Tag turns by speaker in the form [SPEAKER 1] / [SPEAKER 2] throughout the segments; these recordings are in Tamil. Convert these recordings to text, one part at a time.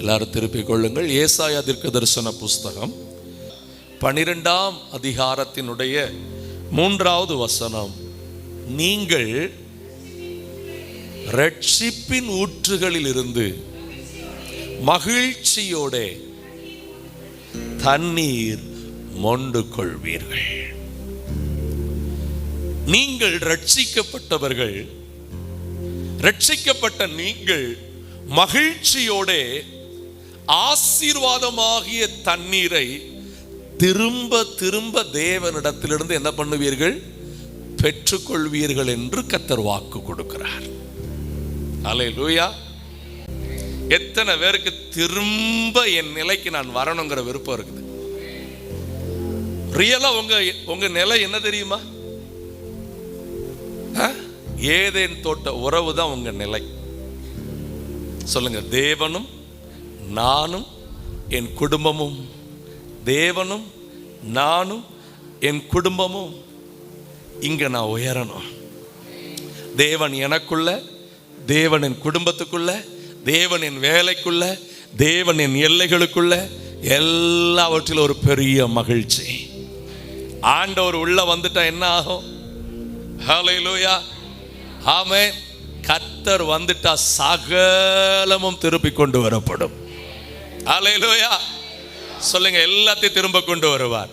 [SPEAKER 1] எல்லாரும் திருப்பிக் கொள்ளுங்கள். ஏசாயா தீர்க்க தரிசன புஸ்தகம் பனிரெண்டாம் அதிகாரத்தினுடைய மூன்றாவது வசனம். நீங்கள் ரட்சிப்பின் ஊற்றுகளில் இருந்து மகிழ்ச்சியோட தண்ணீர் மொண்டு கொள்வீர்கள் நீங்கள் ரட்சிக்கப்பட்டவர்கள் ரட்சிக்கப்பட்ட நீங்கள் மகிழ்ச்சியோட ஆசீர்வாதமாகிய தண்ணீரை திரும்ப திரும்ப தேவனிடத்திலிருந்து என்ன பண்ணுவீர்கள்? பெற்றுக்கொள்வீர்கள் என்று கத்தர் வாக்கு கொடுக்கிறார். அலை லூயா எத்தனை பேருக்கு திரும்ப என் நிலைக்கு நான் வரணுங்கிற விருப்பம் இருக்குது. ரியலா உங்க உங்க நிலை என்ன தெரியுமா? ஏதேன் தோட்ட உறவு தான் உங்க நிலை. சொல்லுங்க தேவனும் நானும் என் குடும்பமும் தேவனும் நானும் என் குடும்பமும் இங்கே நான் உயரணும். தேவன் எனக்குள்ள தேவன் என் குடும்பத்துக்குள்ள தேவன் என் வேலைக்குள்ள தேவன் என் எல்லைகளுக்குள்ள எல்லாவற்றிலும் ஒரு பெரிய மகிழ்ச்சி. ஆண்டவர் உள்ள வந்துட்டா என்ன ஆகும்? ஹலோயா ஆமே கத்தர் வந்துட்டா சகலமும் திருப்பி கொண்டு வரப்படும். அலையிலோயா சொல்லுங்க எல்லாத்தையும் திரும்ப கொண்டு வருவார்.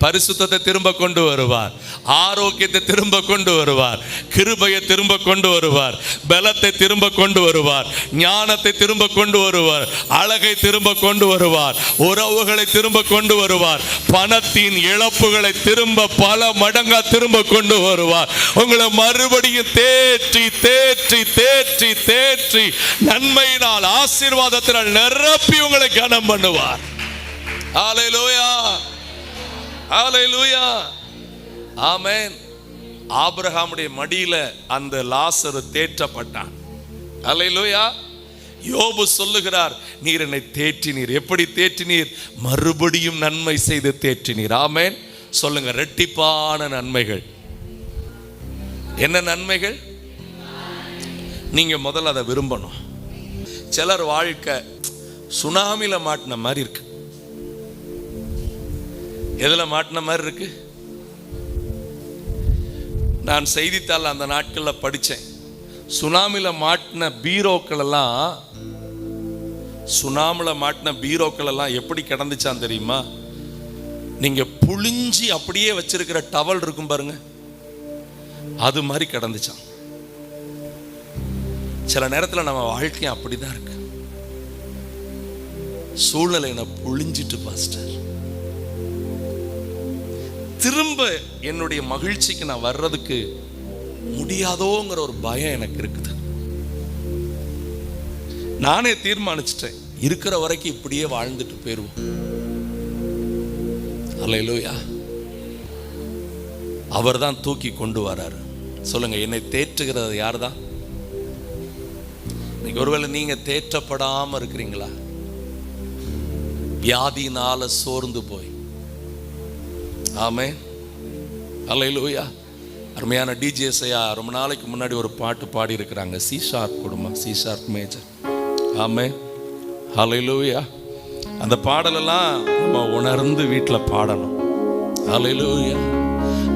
[SPEAKER 1] பரிசுத்தத்தை திரும்ப கொண்டு வருவார். ஆரோக்கியத்தை திரும்ப கொண்டு வருவார். கிருபையை திரும்ப கொண்டு வருவார். பலத்தை திரும்ப கொண்டு வருவார். ஞானத்தை திரும்ப கொண்டு வருவார். அழகை திரும்ப கொண்டு வருவார். உறவுகளை திரும்ப கொண்டு வருவார். பணத்தின் இழப்புகளை திரும்ப பல மடங்கா திரும்ப கொண்டு வருவார். உங்களை மறுபடியும் தேற்றி தேற்றி தேற்றி தேற்றி நன்மையினால் ஆசீர்வாதத்தினால் நிரப்பி உங்களை கனம் பண்ணுவார். ஆலை லோயா ஆமென் ஆபிரகாமுடைய மடியில அந்த லாசரு தேற்றப்பட்டான். ஹalleluya யோபு சொல்லுகிறார் நீர் என்னை தேற்றினீர். எப்படி தேற்றினீர்? மறுபடியும் நன்மை செய்து தேற்றினீர். ஆமேன் சொல்லுங்க ரெட்டிப்பான நன்மைகள். என்ன நன்மைகள்? நீங்க முதல்ல அதை விரும்பணும். சிலர் வாழ்க்கை சுனாமியில மாட்டின மாதிரி இருக்கு. எதில் மாட்டின மாதிரி இருக்கு? நான் செய்தித்தாள் அந்த நாட்களில் படித்தேன் சுனாமியில் மாட்டின பீரோக்கள் எல்லாம் சுனாமியில் மாட்டின பீரோக்கள் எல்லாம் எப்படி கிடந்துச்சான் தெரியுமா? நீங்கள் புழிஞ்சி அப்படியே வச்சிருக்கிற டவல் இருக்கும் பாருங்க. அது மாதிரி கிடந்துச்சான். சில நேரத்தில் நம்ம வாழ்க்கையும் அப்படிதான் இருக்கு. சூழ்நிலை என்னை புழிஞ்சிட்டு பாஸ்டர். திரும்ப என்னுடைய மகிழ்ச்சிக்கு நான் வர்றதுக்கு முடியாதோங்கிற ஒரு பயம் எனக்கு இருக்குது. நானே தீர்மானிச்சிட்டேன். இருக்கிற வரைக்கும் இப்படியே வாழ்ந்துட்டு போயிருவோம். அவர் தான் தூக்கி கொண்டு வராரு. சொல்லுங்க என்னை தேற்றுகிறது யார் தான்? இன்னைக்கு ஒருவேளை நீங்க தேற்றப்படாம இருக்கிறீங்களா? வியாதினால சோர்ந்து போய் ஆமே அலையிலூயா அருமையான டிஜிஎஸ்ஐயா ரொம்ப நாளைக்கு முன்னாடி ஒரு பாட்டு பாடி இருக்கிறாங்க சி ஷார்ப் குடும்பம் சி ஷார்ப் மேஜர் ஆமே ஹalleluya. அந்த பாடலெல்லாம் நம்ம உணர்ந்து வீட்டில் பாடணும். ஹalleluya.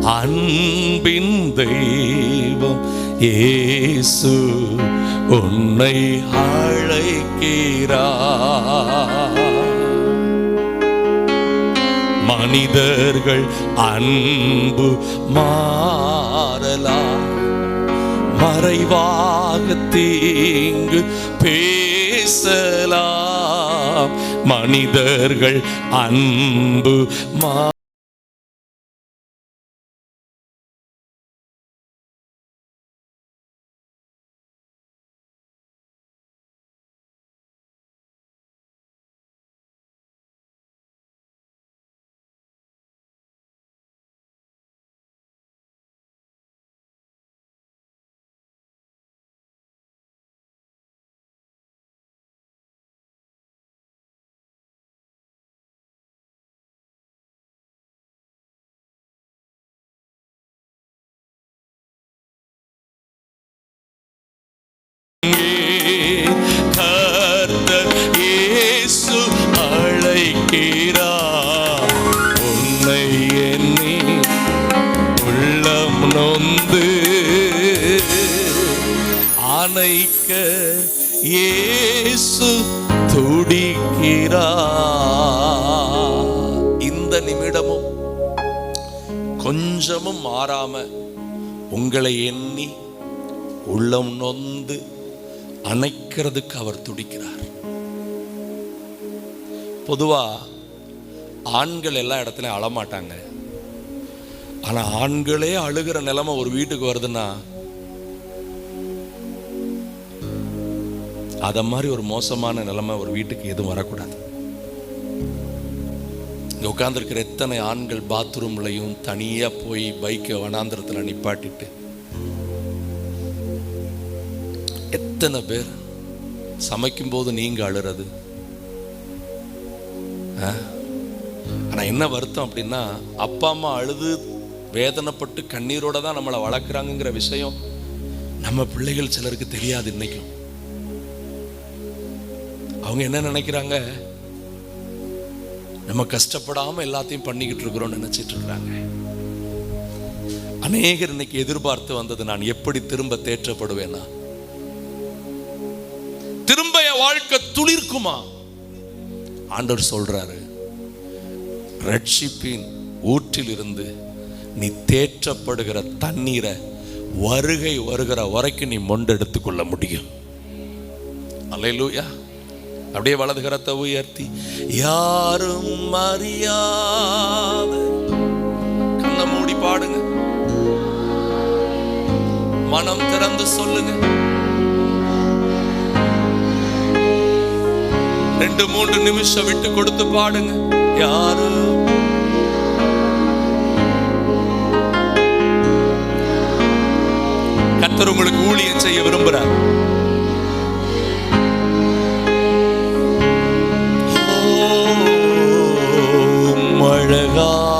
[SPEAKER 1] அன்பின் தெய்வம் ஏசு உன்னை அழைக்கிறார். மனிதர்கள் அன்பு மாறலாம் மறைவாக தீங்கு பேசலாம். மனிதர்கள் அன்பு மா இருக்கிறா உன்னை எண்ணி உள்ளம் நொந்து ஆணைக்க ஏசு துடிக்கிறா. இந்த நிமிடமும் கொஞ்சமும் மாறாம உங்களை எண்ணி உள்ளம் நொந்து அணைக்கிறதுக்கு அவர் துடிக்கிறார். பொதுவாக ஆண்கள் எல்லா இடத்துலையும் அழமாட்டாங்க. ஆனால் ஆண்களே அழுகிற நிலைமை ஒரு வீட்டுக்கு வருதுன்னா அதை மாதிரி ஒரு மோசமான நிலைமை ஒரு வீட்டுக்கு எதுவும் வரக்கூடாது. உட்காந்துருக்கிற எத்தனை ஆண்கள் பாத்ரூம்லையும் தனியாக போய் பைக்கை வனாந்திரத்தில் நிப்பாட்டிட்டு எத்தனை பேர் சமைக்கும்போது நீங்கள் அழுறது? ஆ? என்ன வருத்தம் அப்படின்னா அப்பா அம்மா அழுது வேதனைப்பட்டு கண்ணீரோட தான் நம்மளை வளர்க்குறாங்கங்கிற விஷயம் நம்ம பிள்ளைகள் சிலருக்கு தெரியாது இன்னைக்கும். அவங்க என்ன நினைக்கிறாங்க? நம்ம கஷ்டப்படாம எல்லாத்தையும் பண்ணிக்கிட்டு இருக்கிறோம்னு நினைச்சிட்டு இருக்கிறாங்க. அநேகர் இன்னைக்கு எதிர்பார்த்து வந்தது நான் எப்படி திரும்ப தேற்றப்படுவேனா? திரும்ப என் வாழ்க்கை துளிர்க்குமா? ஆண்டவர் சொல்றாரு ரட்சிப்பின் ஊற்றிலிருந்து நீ தேற்றப்படுகிற தண்ணீரை வருகை வருகிற வரைக்கும் நீ மொண்டு கொள்ள முடியும். அல்லேலூயா அப்படியே வலது கரத்தை உயர்த்தி யாரும் அறியாத கண்ணை மூடி பாடுங்க. மனம் திறந்து சொல்லுங்க. ரெண்டு மூன்று நிமிஷம் விட்டு கொடுத்து பாடுங்க. யாரும் கத்தர் உங்களுக்கு ஊழியம் செய்ய விரும்புறார். அழகா.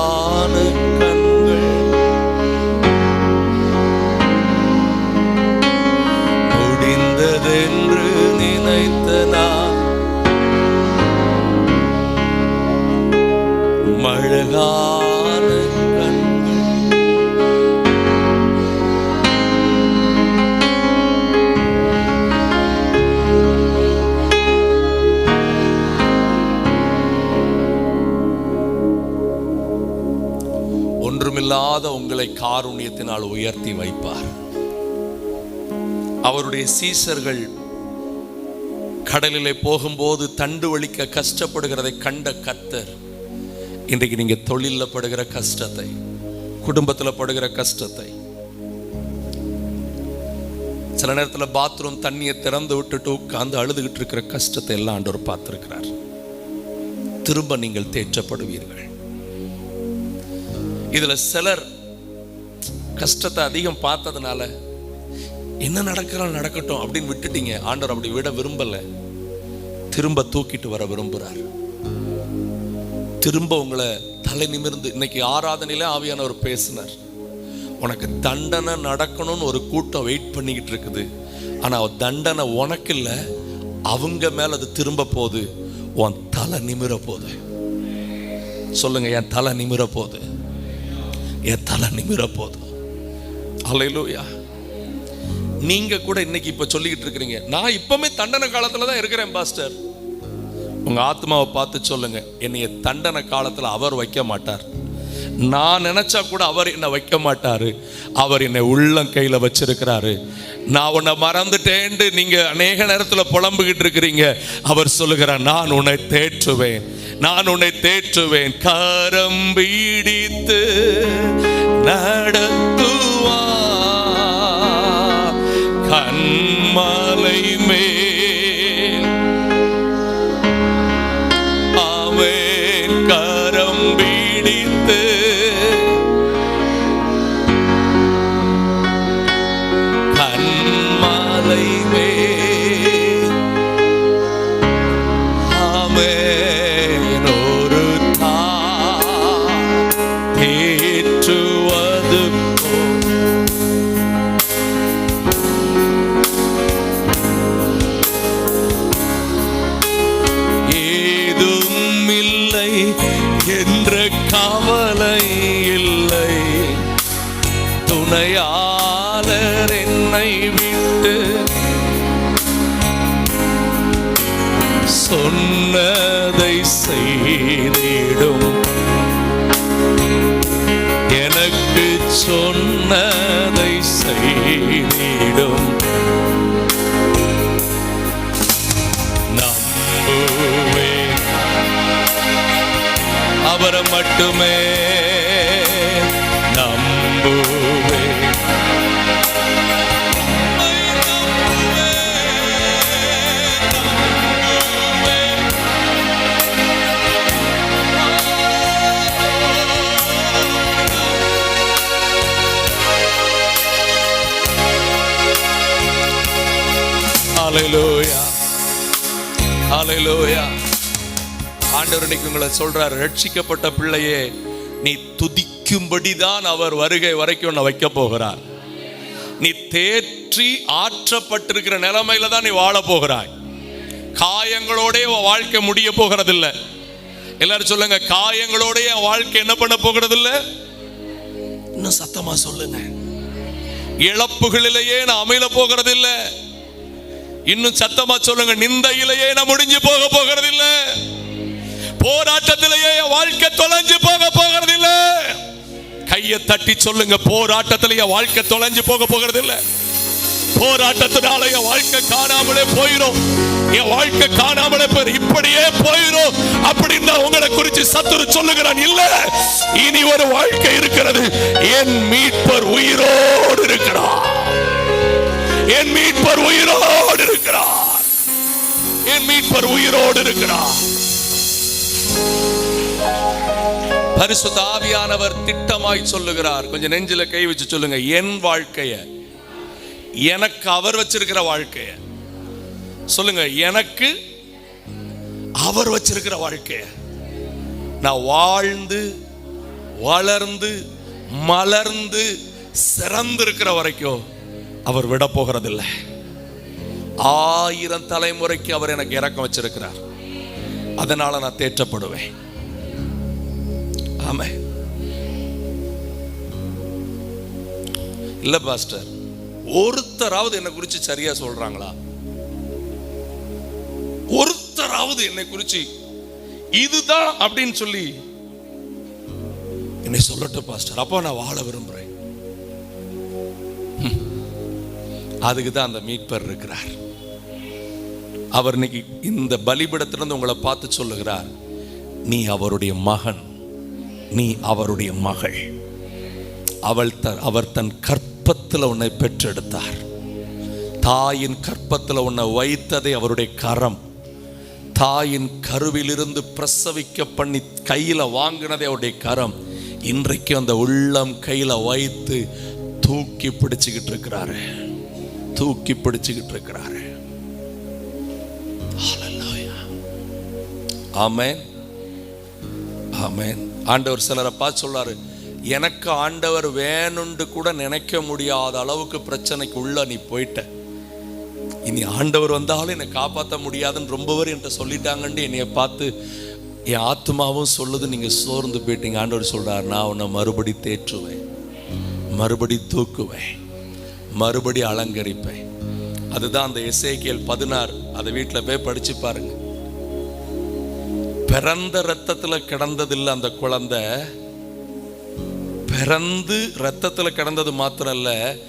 [SPEAKER 1] அழகான கண்கள். ஒன்றுமில்லாத உங்களை காருண்யத்தினால் உயர்த்தி வைப்பார். அவருடைய சீசர்கள் கடலிலே போகும்போது தண்டு வலிக்க கஷ்டப்படுகிறதை கண்ட கத்தர் இன்றைக்கு நீங்க தொழில படுகிற கஷ்டத்தை குடும்பத்துல படுகிற கஷ்டத்தை சில நேரத்துல பாத்ரூம் தண்ணியை திறந்து விட்டுட்டு உட்கார்ந்து அழுதுகிட்டு இருக்கிற கஷ்டத்தை எல்லாம் ஆண்டவர் பார்த்திருக்கிறார். திரும்ப நீங்கள் தேற்றப்படுவீர்கள். இதுல சிலர் கஷ்டத்தை அதிகம் பார்த்ததுனால என்ன நடக்கிறாலும் நடக்கட்டும் அப்படின்னு விட்டுட்டீங்க. ஆண்டவர் அப்படி விட விரும்பல. திரும்ப தூக்கிட்டு வர விரும்புகிறார் திரும்ப உங்களை தலை நிமிர்ந்து இன்னைக்கு ஆராதனையில ஆவியானவர் பேசினார். உனக்கு தண்டனை நடக்கணும்னு ஒரு கூட்டம் வெயிட் பண்ணிக்கிட்டு இருக்குது. ஆனால் தண்டனை உனக்கு இல்லை அவங்க மேலே அது திரும்ப போகுது. உன் தலை நிமிர போகுது. சொல்லுங்க என் தலை நிமிர போகுது. என் தலை நிமிர போகுது. அல்லையிலூயா நீங்க கூட இன்னைக்கு இப்ப சொல்லிக்கிட்டு இருக்கிறீங்க. நான் இப்பவுமே தண்டனை காலத்துல தான் இருக்கிறேன் பாஸ்டர். உங்கள் ஆத்மாவை பார்த்து சொல்லுங்க. என்னைய தண்டனை காலத்தில் அவர் வைக்க மாட்டார். நான் நினச்சா கூட அவர் என்னை வைக்க மாட்டார். அவர் என்னை உள்ளம் கையில் வச்சிருக்கிறாரு. நான் உன்னை மறந்துட்டேன்ட்டு நீங்கள் அநேக நேரத்தில் புலம்புகிட்டு இருக்கிறீங்க. அவர் சொல்லுகிறார் நான் உன்னை தேற்றுவேன். நான் உன்னை தேற்றுவேன். கரம் பீடித்து நடத்துவா. கண்மலை மே என்ற கவலை இல்லை. துணையாளர் என்னை விட்டு சொன்னதை செய்திடும். எனக்கு சொன்னதை செய்திடும். அவரை மட்டுமே நம்புவேன். ஆண்டவர் இன்னைக்கு உங்களை சொல்றார் ரட்சிக்கப்பட்ட பிள்ளையே நீ துதிக்கும்படிதான் அவர் வருகை வரைக்கும் உன்னை வைக்க போகிறார். நீ தேற்றி ஆற்றப்பட்டிருக்கிற நிலைமையில தான் நீ வாழ போகிறாய். காயங்களோடே வாழ்க்கை முடிய போகிறது இல்லை எல்லாரும் சொல்லுங்க காயங்களோடே வாழ்க்கை என்ன பண்ண போகிறதில்ல? இன்னும் சத்தமா சொல்லுங்க. இழப்புகளிலேயே நான் அமைல இல்லை இன்னும் சத்தமா சொல்லுங்க நிந்தையிலேயே நான் முடிஞ்சு போக போகிறது இல்லை போராட்டத்திலேயே வாழ்க்கை தொலைஞ்சு போக போகிறதில்ல. கையை தட்டி சொல்லுங்க போராட்டத்திலே என் வாழ்க்கை தொலைஞ்சு போக போகிறதில்ல. போராட்டத்தினால என் வாழ்க்கை காணாமலே போயிடும் என் வாழ்க்கை காணாமலே போயிடும் இப்படியே போயிடும் அப்படின்னு உங்களை குறித்து சத்துரு சொல்லுகிறான் இல்ல இனி ஒரு வாழ்க்கை இருக்கிறது. என் மீட்பர் உயிரோடு இருக்கிறார். என் மீட்பர் உயிரோடு இருக்கிறார். என் மீட்பர் உயிரோடு இருக்கிறார். பரிசுத்த ஆவியானவர் திட்டமாய் சொல்லுகிறார். கொஞ்சம் நெஞ்சில கை வச்சு சொல்லுங்க. என் வாழ்க்கைய எனக்கு அவர் வச்சிருக்கிற வாழ்க்கைய. சொல்லுங்க எனக்கு அவர் வச்சிருக்கிற வாழ்க்கைய. நான் வாழ்ந்து வளர்ந்து மலர்ந்து சிறந்திருக்கிற வரைக்கும் அவர் விட போகிறதில்லை. ஆயிரம் தலைமுறைக்கு அவர் எனக்கு இறக்கம் வச்சிருக்கிறார். அதனால நான் தேற்றப்படுவேன். ஆமே. இல்ல பாஸ்டர். ஒருத்தராவது என்னை குறிச்சு சரியா சொல்றாங்களா? ஒருத்தராவது என்னை குறிச்சு இதுதான் அப்படின்னு சொல்லி என்னை சொல்லட்டும் பாஸ்டர். அப்போ நான் வாழ விரும்புறேன். அதுக்கு தான் அந்த மீட்பர் இருக்கிறார். அவர் இன்னைக்கு இந்த பலிபிடத்திலிருந்து உங்களை பார்த்து சொல்லுகிறார் நீ அவருடைய மகன். நீ அவருடைய மகள். அவள் த அவர் தன் கற்பத்தில் உன்னை பெற்றெடுத்தார். தாயின் கற்பத்தில் உன்னை வைத்ததே அவருடைய கரம். தாயின் கருவிலிருந்து பிரசவிக்க பண்ணி கையில் வாங்கினதே அவருடைய கரம். இன்றைக்கு அந்த உள்ளம் கையில் வைத்து தூக்கி பிடிச்சுக்கிட்டு இருக்கிறாரு. தூக்கி பிடிச்சுக்கிட்டு இருக்கிறாரு. ஆமேன் ஆமேன் ஆண்டவர் சிலரை பார்த்து சொல்றாரு எனக்கு ஆண்டவர் வேணுண்டு கூட நினைக்க முடியாத அளவுக்கு பிரச்சனைக்கு உள்ள நீ போயிட்ட. இனி ஆண்டவர் வந்தாலும் என்னை காப்பாற்ற முடியாதுன்னு ரொம்ப பேர் என்கிட்ட சொல்லிட்டாங்கன்னு என்னைய பார்த்து என் ஆத்மாவும் சொல்லுது நீங்க சோர்ந்து போயிட்டீங்க. ஆண்டவர் சொல்கிறார் நான் உன்னை மறுபடி தேற்றுவேன். மறுபடி தூக்குவேன். மறுபடி அலங்கரிப்பேன். அதுதான் அந்த எசேக்கியல் பதினாறு. அதை வீட்டில் போய் படிச்சு பாருங்க. பிறந்த ரத்தத்தில் கிடந்ததில்லை அந்த குழந்தை. பிறந்து ரத்தத்தில் கிடந்தது மாத்திரம் இல்லை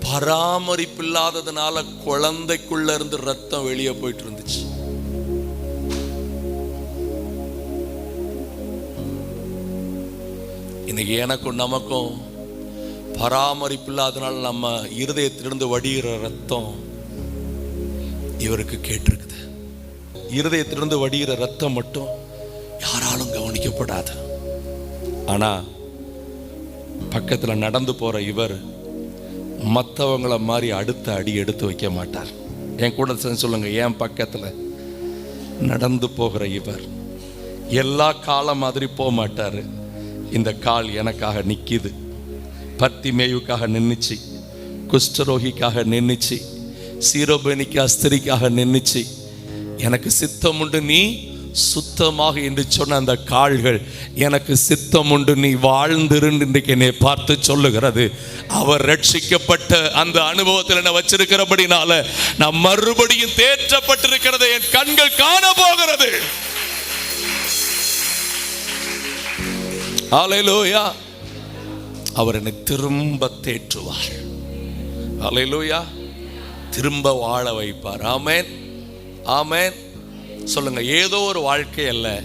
[SPEAKER 1] பராமரிப்பு இல்லாததுனால குழந்தைக்குள்ள இருந்து ரத்தம் வெளியே போயிட்டு இருந்துச்சு. இன்னைக்கு எனக்கும் நமக்கும் பராமரிப்பு இல்லாதனால நம்ம இருதயத்திலிருந்து வடிகிற ரத்தம் இவருக்கு கேட்டிருக்குது. இருதயத்திலிருந்து வடிகிற ரத்தம் மட்டும் யாராலும் கவனிக்கப்படாது. ஆனால் பக்கத்தில் நடந்து போகிற இவர் மற்றவங்களை மாதிரி அடுத்த அடி எடுத்து வைக்க மாட்டார். என் கூட சொல்லுங்கள் என் பக்கத்தில் நடந்து போகிற இவர் எல்லா காலம் மாதிரி போக மாட்டார். இந்த கால் எனக்காக நிற்கிது பத்தி மேயுக்காக நின்றுச்சு குஷ்டரோகிக்காக நின்றுச்சு சீரோபேனிக்கு அஸ்திரிக்காக நின்னுச்சு. எனக்கு சித்தம் உண்டு நீ சுத்தமாக என்று சொன்ன அந்த கால்கள் எனக்கு சித்தம் உண்டு நீ வாழ்ந்திருந்து இன்றைக்கு என்னை பார்த்து சொல்லுகிறது. அவர் ரட்சிக்கப்பட்ட அந்த அனுபவத்தில் என்ன வச்சிருக்கிறபடினால நான் மறுபடியும் தேற்றப்பட்டிருக்கிறது என் கண்கள் காண போகிறது ஹalleluya அவர் என்னை திரும்ப தேற்றுவார். ஹalleluya திரும்ப வாழ வைப்பார். ஆமேன். ஆமேன். சொல்லுங்க ஏதோ ஒரு வாழ்க்கை அல்ல.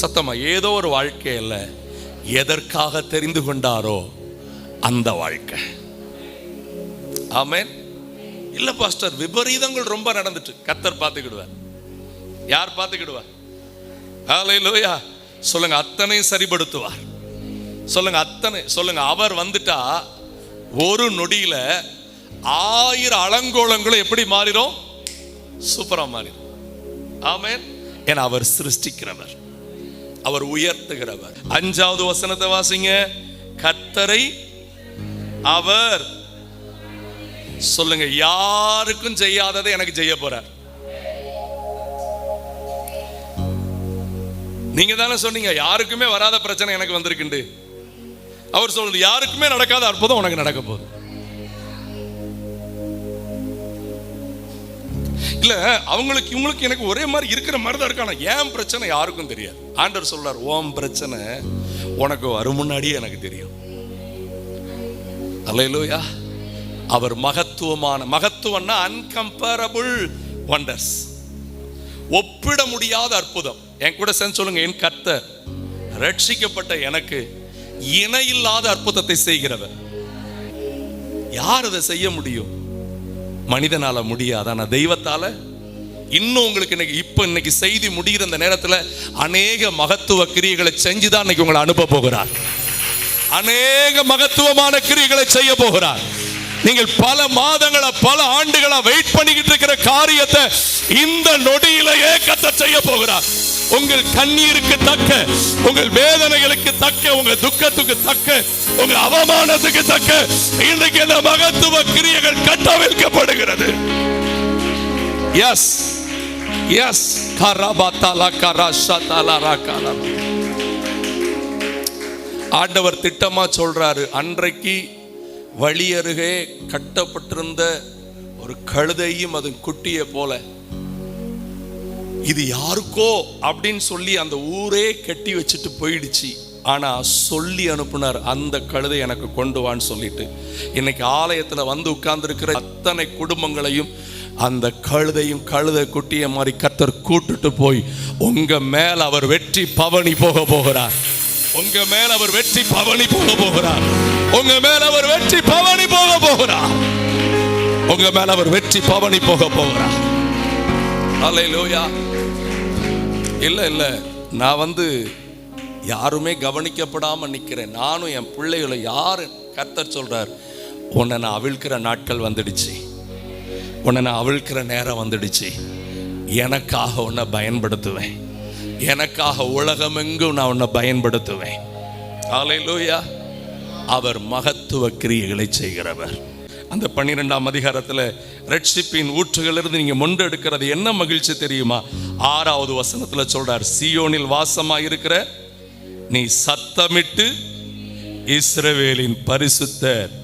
[SPEAKER 1] சத்தமா ஏதோ ஒரு வாழ்க்கை அல்ல. எதற்காக தெரிந்து கொண்டாரோ அந்த வாழ்க்கை. ஆமென். இல்ல பாஸ்டர் விபரீதங்கள் ரொம்ப நடந்துட்டு. கத்தர் பார்த்துக்கிடுவார். யார் பார்த்துக்கிடுவார்? ஆலையிலோயா சொல்லுங்க அத்தனையும் சரிப்படுத்துவார். சொல்லுங்க அத்தனை சொல்லுங்க அவர் வந்துட்டா ஒரு நொடியில ஆயிரம் அலங்கோலங்களும் எப்படி மாறிடும்? சூப்பரா மாறிடும். ஆமென். ஏன்னா அவர் சிருஷ்டிக்கிறவர். அவர் உயர்த்துகிறவர். அஞ்சாவது வசனத்தை வாசிங்க. கத்தரை அவர் சொல்லுங்க யாருக்கும் செய்யாததை எனக்கு செய்ய போறார். நீங்க தானே சொன்னீங்க யாருக்குமே வராத பிரச்சனை எனக்கு வந்திருக்குண்டு. அவர் சொல்றது யாருக்குமே நடக்காத அற்புதம் உனக்கு நடக்க போகுது. இல்லை அவங்களுக்கு இவங்களுக்கு எனக்கு ஒரே மாதிரி இருக்கிற மாதிரி தான் இருக்கான? ஏன் பிரச்சனை யாருக்கும் தெரியாது. ஆண்டவர் சொல்றார் ஓம் பிரச்சனை உனக்கு வரும் முன்னாடியே எனக்கு தெரியும். அல்லையிலோயா அவர் மகத்துவமான மகத்துவம்னா அன்கம்பேரபிள் ஒண்டர்ஸ் ஒப்பிட முடியாத அற்புதம். என் கூட சேர்ந்து சொல்லுங்க என் கர்த்தர் ரட்சிக்கப்பட்ட எனக்கு இணையில்லாத அற்புதத்தை செய்கிறவர். யார் அதை செய்ய முடியும்? மனிதனால முடியாது. ஆனால் தெய்வத்தால இன்னும் உங்களுக்கு இன்னைக்கு இப்போ இன்னைக்கு செய்தி முடிகிற அந்த நேரத்தில் அநேக மகத்துவ கிரியைகளை செஞ்சுதான் இன்னைக்கு உங்களை அனுப்ப போகிறார். அநேக மகத்துவமான கிரியைகளை செய்ய போகிறார். நீங்கள் பல மாதங்களா பல ஆண்டுகளா வெயிட் பண்ணிக்கிட்டு இருக்கிற காரியத்தை இந்த நொடியிலேயே கத்த செய்ய போகிறார். உங்கள் கண்ணீருக்கு தக்க உங்கள் வேதனைகளுக்கு தக்க உங்க துக்கத்துக்கு தக்க உங்க அவமானத்துக்கு தக்க இன்றைக்கு இந்த மகத்துவ கிரியைகள் கட்டவிழ்க்கப்படுகிறது எஸ் எஸ் கரபாத்தாலா கராஷாத்தாலா ராக்காலா. ஆண்டவர் திட்டமா சொல்றாரு அன்றைக்கு வழி அருகே கட்டப்பட்டிருந்த ஒரு கழுதையும் அது குட்டிய போல இது யாருக்கோ அப்படின்னு சொல்லி அந்த ஊரே கட்டி வச்சுட்டு போயிடுச்சு. ஆனா சொல்லி அனுப்புனார் அந்த கழுதை எனக்கு கொண்டு வான்னு சொல்லிட்டு. இன்னைக்கு ஆலயத்துல வந்து உட்கார்ந்துருக்கிற அத்தனை குடும்பங்களையும் அந்த கழுதையும் கழுதை குட்டிய மாதிரி கத்தர் கூட்டுட்டு போய் உங்க மேல அவர் வெற்றி பவனி போக போகிறார். உங்க மேல அவர் வெற்றி பவனி போக போகிறார். உங்க மேல அவர் வெற்றி பவனி போக போகிறார். உங்க மேல அவர் வெற்றி பவனி போக போகிறார். லோயா இல்லை இல்லை. நான் வந்து யாருமே கவனிக்கப்படாமல் நிற்கிறேன் நானும் என் பிள்ளைகளை யாரு? கத்தர் சொல்கிறார் உன்னை நான் அவிழ்க்கிற நாட்கள் வந்துடுச்சு. உன்னை நான் அவிழ்க்கிற நேரம் வந்துடுச்சு. எனக்காக உன்னை பயன்படுத்துவேன். எனக்காக உலகமெங்கும் நான் உன்னை பயன்படுத்துவேன். ஹalleluya. அவர் மகத்துவ கிரியைகளை செய்கிறவர். அந்த பன்னிரெண்டாம் அதிகாரத்தில் ரட்சிப்பின் ஊற்றுகளிலிருந்து நீங்கள் மொண்டு எடுக்கிறது என்ன மகிழ்ச்சி தெரியுமா? ஆறாவது வசனத்தில் சொல்கிறார் சியோனில் வாசமாக இருக்கிற நீ சத்தமிட்டு இஸ்ரவேலின் பரிசுத்தர்.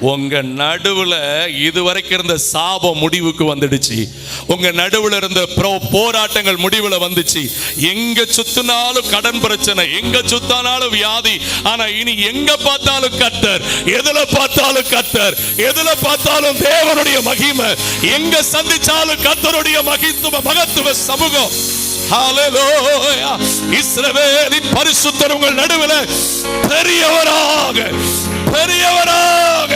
[SPEAKER 1] உங்க நடுவுல இதுவரைக்கும் இருந்த சாபம் முடிவுக்கு வந்துடுச்சு. உங்க நடுவுல இருந்த போராட்டங்கள் முடிவுல வந்துச்சு. எங்க சுத்தினாலும் கடன் பிரச்சனை எங்க சுத்தினாலும் வியாதி. ஆனா இனி எங்க பார்த்தாலும் கத்தர் எதுல பார்த்தாலும் கத்தர் எதுல பார்த்தாலும் தேவனுடைய மகிமை. எங்க சந்திச்சாலும் கத்தருடைய மகித்துவ மகத்துவ சமூகம். ஹalleluya இஸ்ரவேலின் பரிசுத்தர் உங்கள் நடுவுல பெரியவராக பெரியவராக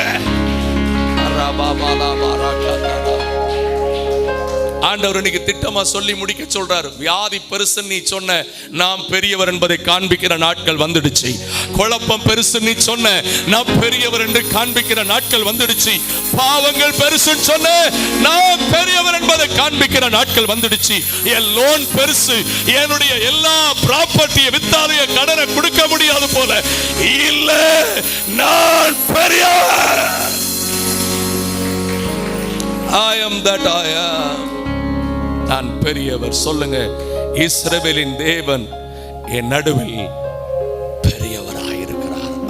[SPEAKER 1] ஆண்டவர் இன்னைக்கு திட்டமா சொல்லி முடிக்க சொல்றாரு. வியாதி பெருசு நீ சொன்ன நாம் பெரியவர் என்பதை காண்பிக்கிற நாட்கள் வந்துடுச்சு. குழப்பம் பெருசு நீ சொன்ன நாம் பெரியவர் என்று காண்பிக்கிற நாட்கள் வந்துடுச்சு. பாவங்கள் பெருசு சொன்ன நான் பெரியவர் என்பதை காண்பிக்கிற நாட்கள் வந்துடுச்சு. என் லோன் பெருசு என்னுடைய எல்லா ப்ராப்பர்ட்டியை வித்தாலைய கடனை கொடுக்க முடியாது போல. இல்ல நான் பெரியவர். I am that I am. நான் பெரியவர். சொல்லுங்க இஸ்ரவேலின் தேவன் என் நடுவில்